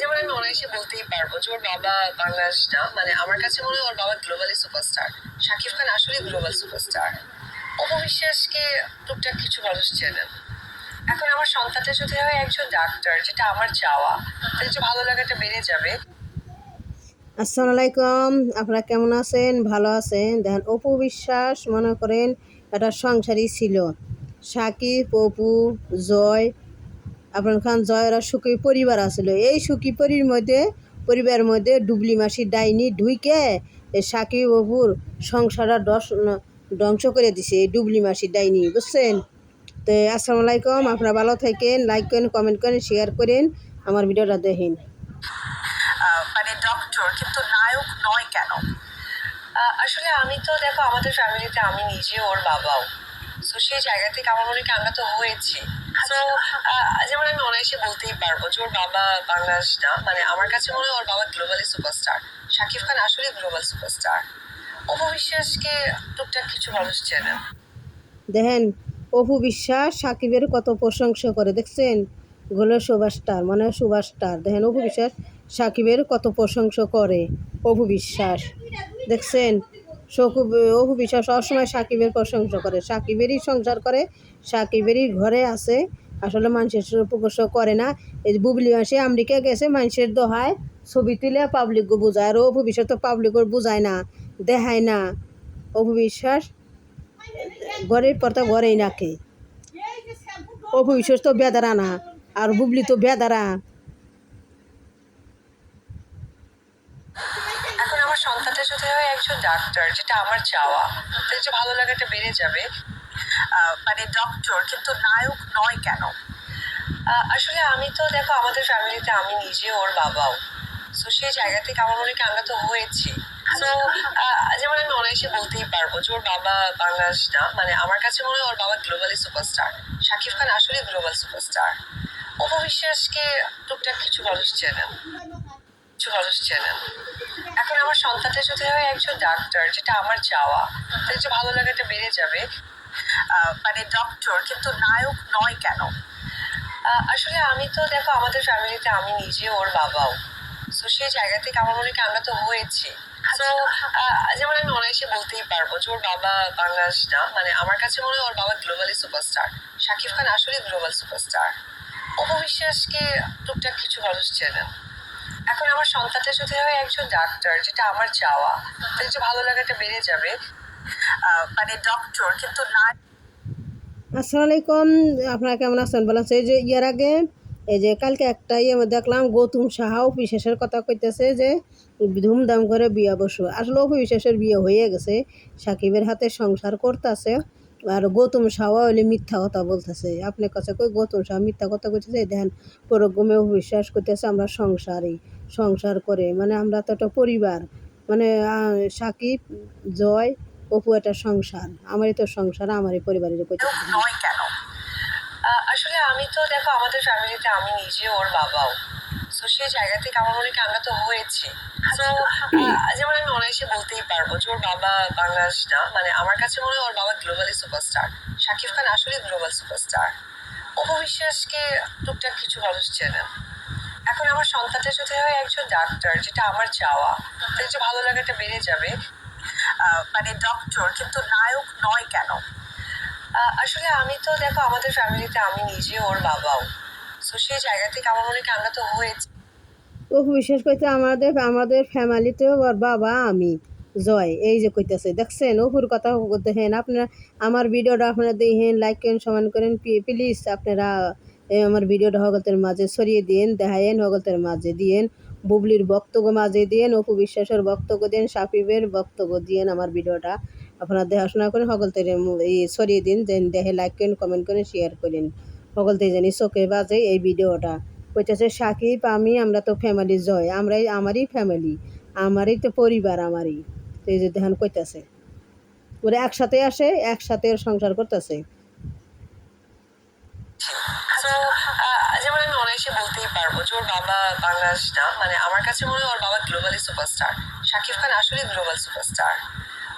যেমন আমি অনায়াসে বলতেই পারব যে ওর বাবা বাংলাদেশ না মানে আমার কাছে মনে হয় ওর বাবা গ্লোবালি সুপারস্টার শাকিব খান আসলে গ্লোবাল সুপারস্টার অপবিশ্বাসকে টুকটাক কিছু মানুষ চেনেন এখন আমার সন্তানটা যদি হয় একজন ডাক্তার যেটা আমার চাওয়া, তাহলে যে ভালো লাগাটা বেড়ে যাবে। আসসালামু আলাইকুম আপনারা কেমন আছেন? ভালো আছেন? দেখেন অপু বিশ্বাস মনে করেন, একটা সংসারই ছিল। সাকিব অপু, জয় আপনার খান জয় ওরা সুখী পরিবার আছিল এই সুখী পরির মধ্যে পরিবারের মধ্যে ডুবলি মাসি ডাইনি ঢুইকে এই সাকিব অপুর সংসারটা দশ ধ্বংস করে দিছে, এই ডুবলি মাসি ডাইনি, বুঝছেন? তো আসসালামু আলাইকুম, আপনারা ভালো থাকেন লাইক করেন কমেন্ট করেন শেয়ার করেন, আমার ভিডিওটা দেখেন। মানে ডক্টর কিন্তু নায়ক নয় কেন? আসলে আমি তো দেখো, আমাদের ফ্যামিলিতে আমি নিজে, ওর বাবাও। তো সেই জায়গা থেকে আমার মনে হয় আমরা তো হয়েছি। তো যেমন আমি অনায়াসে বলতেই পারব যে ওর বাবা বাংলাদেশ না। মানে আমার কাছে মনে হয় ওর বাবা গ্লোবালি সুপারস্টার শাকিব খান আসলে গ্লোবাল সুপারস্টার অপবিশ্বাসকে টুকটাক কিছু মানুষ চেনেন দেখেন, অপু বিশ্বাস সাকিবের কত প্রশংসা করে, দেখছেন? গোলের সুভাষটার মানে সুভাষটার। দেখেন, অপু বিশ্বাস সাকিবের কত প্রশংসা করে, অপু বিশ্বাস। দেখছেন? সকুব অপু বিশ্বাস সবসময় সাকিবের প্রশংসা করে। সাকিবেরই সংসার করে, সাকিবেরই ঘরে আছে। আসলে মানুষের প্রশংসা করে না। এই যে বুবলি মাসে আমেরিকা গেছে, মানুষের দোহায় ছবি তুলে পাবলিককে বোঝায়। আর অপু বিশ্বাস তো পাবলিকর বোঝায় না, দেখায় না। অপু বিশ্বাস ঘরের তো ঘরেই রাখে অপু বিশ্বাস তো বেদারা না, আর বুবলি তো বেদারা এখন সন্তানটা যদি হয় একজন ডাক্তার, যেটা আমার চাওয়া তাহলে যে ভালো লাগাটা বেড়ে যাবে। মানে ডক্টর কিন্তু নায়ক নয় কেন? আসলে আমি তো দেখো, আমাদের ফ্যামিলিতে আমি নিজে, ওর বাবাও। তো সেই জায়গা থেকে আমার মনে আমরা তো হয়েছি। তো যেমন আমি অনায়াসে বলতেই পারব যে ওর বাবা বাংলাদেশ না। মানে আমার কাছে মনে হয় ওর বাবা গ্লোবালি সুপারস্টার শাকিব খান আসলে গ্লোবাল সুপারস্টার অপবিশ্বাসকে টুকটাক কিছু মানুষ চেনেন কিছু মানুষ চেনেন সন্তানটা যদি হয় একজন ডাক্তার যেটা আমার চাওয়া তাহলে যে ভালো লাগাটা বেড়ে যাবে। মানে ডক্টর কিন্তু নায়ক নয় কেন? আসলে আমি তো দেখো আমাদের ফ্যামিলিতে আমি নিজে ওর বাবাও। তো সেই জায়গা থেকে আমার মনে হয় আমরা তো হয়েছি। যেমন আমি অনায়াসে বলতেই পারব যে ওর বাবা বাংলাদেশ না মানে আমার কাছে মনে হয় ওর বাবা গ্লোবালি সুপারস্টার শাকিব খান আসলে গ্লোবাল সুপারস্টার অপবিশ্বাসকে টুকটাক কিছু মানুষ চেনেন। এখন আমার সন্তানটা যদি হয় একজন ডাক্তার যেটা আমার চাওয়া। তাহলে যে ভালো লাগাটা বেড়ে যাবে। মানে ডক্টর কিন্তু না আসসালামু আলাইকুম আপনারা কেমন আছেন? বলেন এই যে ইয়ার আগে, এই যে কালকে একটা ইয়ে দেখলাম, গৌতম সাহাও বিশেষের কথা কইতেছে যে, ধুমধাম করে বিয়া বসু। আসলে বিশেষের বিয়ে হয়ে গেছে, সাকিবের হাতে সংসার করতেছে, আর গৌতম সাহা হইলে মিথ্যা কথা বলতেছে। আপনার কাছে কই গৌতম সাহা মিথ্যা কথা কইতেছে? দেখেন পরগমে বিশ্বাস করতেছে আমরা সংসারই সংসার করে। মানে আমরা তো একটা পরিবার। মানে সাকিব জয় অপু একটা সংসার। আমারই তো সংসার আমারই পরিবারের নয় কেন? আসলে আমি তো দেখো আমাদের ফ্যামিলিতে আমি নিজে ওর বাবাও। তো সেই জায়গা থেকে আমার মনে হয় আমরা তো হয়েছি। তো যেমন আমি অনায়াসে বলতেই পারব যে ওর বাবা বাংলাদেশ না। মানে আমার কাছে মনে হয় ওর বাবা গ্লোবালি সুপারস্টার শাকিব খান আসলে গ্লোবাল সুপারস্টার অপবিশ্বাসকে টুকটাক কিছু মানুষ চেনেন এখন আমার সন্তানটা যদি হয় একজন ডাক্তার যেটা আমার চাওয়া যে ভালো লাগাটা বেড়ে যাবে। মানে ডক্টর কিন্তু নায়ক নয় কেন? আসলে আমি তো দেখো, আমাদের ফ্যামিলিতে আমি নিজে, ওর বাবাও। তো সেই জায়গা থেকে আমার মনে আমরা তো হয়েছি। অপু বিশ্বাস করতে আমাদের আমাদের ফ্যামিলিতেও ওর বাবা, আমি, জয়। এই যে কইতেছে, দেখছেন? অপুর কথা দেখেন আপনারা, আমার ভিডিওটা আপনারা দেখেন লাইক করেন সমান করেন প্লিজ আপনারা আমার ভিডিওটা হগলতের মাঝে ছড়িয়ে দিন দেখায়েন হগলতের মাঝে দিয়েন, বুবলির বক্তব্য মাঝে দিয়েন, অপু বিশ্বাসের বক্তব্য দিন সাকিবের বক্তব্য দিয়েন আমার ভিডিওটা। আপনারা দেখাশোনা করেন, হগলতের ছড়িয়ে দিন, দেন দেখে লাইক করেন কমেন্ট করেন শেয়ার করেন। হগলতে জানি চোখে বাজে এই ভিডিওটা। কইতেছে, সাকিব, আমি, আমরা তো ফ্যামিলি জয়, আমরাই আমারই ফ্যামিলি আমারই তো পরিবার আমারই। তো এই যে দেখেন কইতেছে। ওরা একসাথে আসে, একসাথে সংসার করতেছে তো যেমন আমি অনায়াসে ওর বাবা বাংলাদেশ না মানে আমার কাছে মনে হয় ওর বাবা গ্লোবালি সুপারস্টার শাকিব খান আসলে গ্লোবাল সুপারস্টার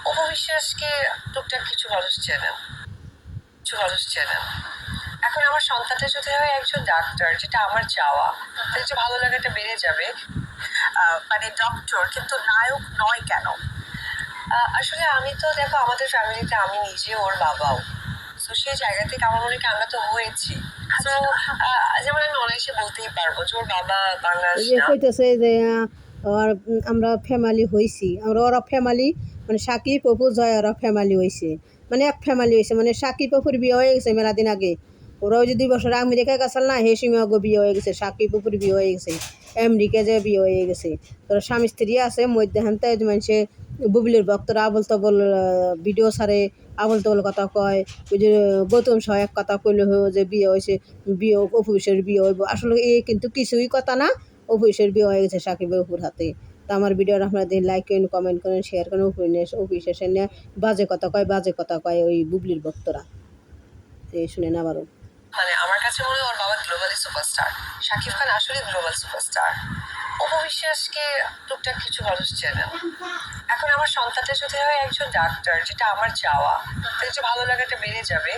অপবিশ্বাসকে টুকটাক কিছু মানুষ চেনেন। কিছু মানুষ চেনেন। এখন আমার সন্তানটা যদি হয় একজন ডাক্তার যেটা আমার চাওয়া। তাহলে যে ভালো লাগাটা বেড়ে যাবে। মানে ডক্টর কিন্তু নায়ক নয় কেন? আসলে আমি তো দেখো, আমাদের ফ্যামিলিতে আমি নিজে ওর বাবাও। তো সেই জায়গা থেকে আমার মনে হয় আমরা তো হয়েছি। তো যেমন আমি অনায়াসে বলতেই পারব যে ওর বাবা বাংলাদেশ কইতেছে যে আর আমরা ফ্যামিলি হইছি। আমরা ওরা ফ্যামিলি মানে সাকিব অপু জয় ওরা ফ্যামিলি হইছে। মানে এক ফ্যামিলি হয়েছে মানে সাকিব অপুর বিয়ে হয়ে গেছে মেলা দিন আগে। ওরা ওই যে দুই বছর আমেরিকায় গেছিল না হে সিমাগো বিয়ে হয়ে গেছে সাকিব অপুর বিয়ে হয়ে গেছে আমেরিকা যে বিয়ে হয়ে গেছে। তোরা স্বামী স্ত্রী আছে মধ্যে হানতে মানুষে বুবলির ভক্তরা আবল তবল ভিডিও সারে আবল তবল কথা কয়, ওই যে, গৌতম সহায়ক কথা কইলে যে বিয়ে হয়েছে, বিয়ে অফিসের বিয়ে হইব। আসলে এ কিন্তু কিছুই কথা না, অফিসের বিয়ে হয়ে গেছে সাকিব অপুর হাতে। তা আমার ভিডিওর আপনারা দিন লাইক করেন কমেন্ট করেন শেয়ার করেন অফিস অফিসে এসে নিয়ে বাজে কথা কয়, বাজে কথা কয় ওই বুবলির ভক্তরা। এই শুনেন আবারও। মানে আমার কাছে মনে হয় ওর বাবা গ্লোবালি সুপারস্টার শাকিব খান আসলে গ্লোবাল সুপারস্টার অপবিশ্বাসকে টুকটাক কিছু মানুষ চেনে এখন আমার সন্তানটা যদি হয় একজন ডাক্তার যেটা আমার চাওয়া তাহলে যে ভালো লাগাটা বেড়ে যাবে।